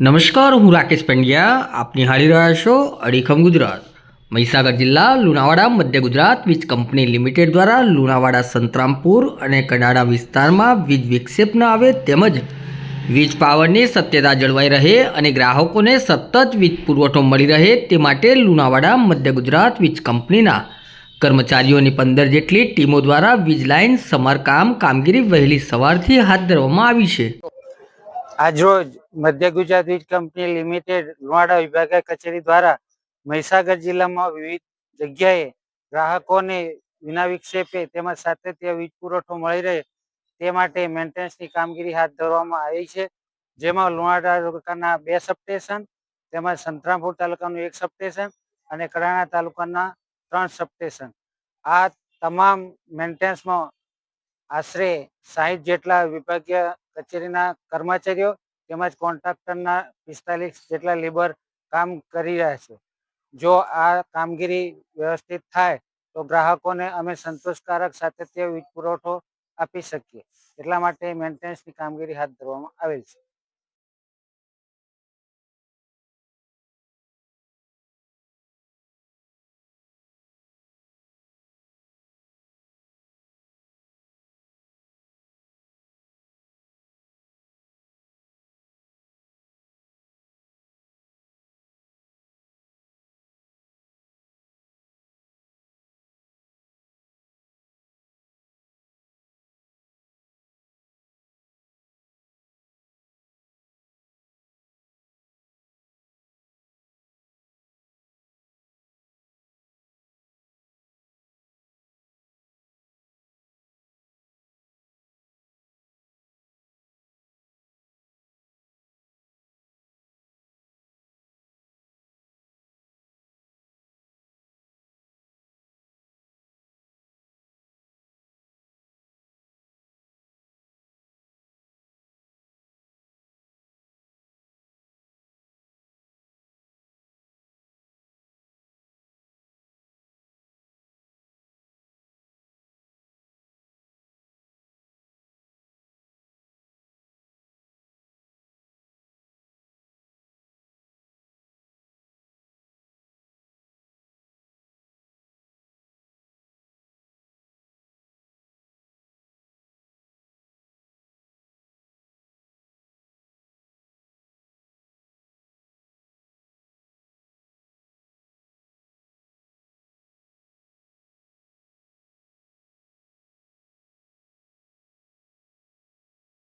નમસ્કાર, હું રાકેશ પંડ્યા. આપ નિહાળી રહ્યા છો અડીખમ ગુજરાત. મહીસાગર જિલ્લા, લુણાવાડા, મધ્ય ગુજરાત વીજ કંપની લિમિટેડ દ્વારા લુણાવાડા, સંતરામપુર અને કડાડા વિસ્તારમાં વીજ વિક્ષેપ ન આવે તેમજ વીજ પાવરની સત્યતા જળવાઈ રહે અને ગ્રાહકોને સતત વીજ પુરવઠો મળી રહે તે માટે લુણાવાડા, મધ્ય ગુજરાત વીજ કંપનીના કર્મચારીઓની પંદર જેટલી ટીમો દ્વારા વીજ લાઇન, સમારકામ, કામગીરી વહેલી સવારથી હાથ ધરવામાં આવી છે. આજરોજ મધ્ય ગુજરાત વીજ કંપની લિમિટેડ, લુણાવાડા વિભાગીય કચેરી દ્વારા મહીસાગર જિલ્લામાં વિવિધ જગ્યાએ ગ્રાહકોને વિના વિક્ષેપે તેમજ સાતત્ય વીજ પુરવઠો મળી રહે તે માટે મેન્ટેનન્સની કામગીરી હાથ ધરવામાં આવી છે. જેમાં લુણાવાડા તાલુકાના બે સબસ્ટેશન, તેમજ સંતરામપુર તાલુકાનું એક સબસ્ટેશન અને કડાણા તાલુકાના ત્રણ સબસ્ટેશન. આ તમામ મેન્ટેનન્સમાં આશરે સાહીઠ જેટલા વિભાગીય કચેરીના કર્મચારીઓ તેમજ કોન્ટ્રાક્ટરના પિસ્તાલીસ જેટલા લેબર કામ કરી રહ્યા છે. જો આ કામગીરી વ્યવસ્થિત થાય, તો ગ્રાહકોને અમે સંતોષકારક સાતત્ય વીજ પુરવઠો આપી શકીએ. એટલા માટે મેન્ટેનન્સની કામગીરી હાથ ધરવામાં આવેલ છે.